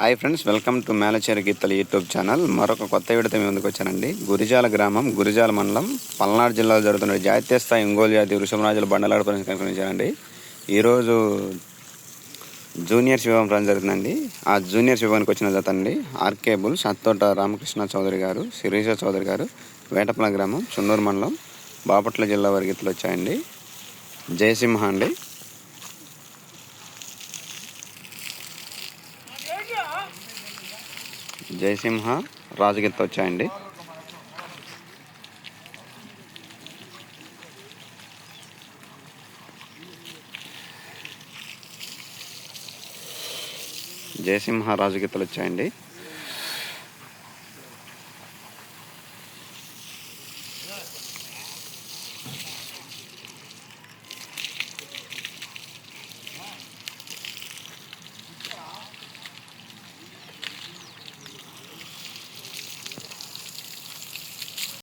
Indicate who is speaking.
Speaker 1: Hi friends welcome to Melacheri గీతల YouTube channel మరొక కొత్త విడత మీ ముందుకు వచ్చానండి. గురిజాల గ్రామం గురిజాల మండలం పల్నాడు జిల్లాలో జరుగుతున్న జాతీయ స్థాయి ఒంగోలు జాతి వృషభరాజుల బండలాడ పరిస్థితి కనుగొనించానండి. ఈరోజు జూనియర్ శివం రన్ జరుగుతుందండి ఆ జూనియర్ శివానికి వచ్చిన జత అండి ఆర్కే బుల్ సత్తోట రామకృష్ణ చౌదరి గారు శిరీష చౌదరి గారు వేటపల గ్రామం చున్నూరు మండలం బాపట్ల జిల్లా వారి గీతలు వచ్చాయండి. జయసింహ అండి. జయసింహ రాజగీత వచ్చాయండి? జయసింహ రాజగీతలు వచ్చాయండి?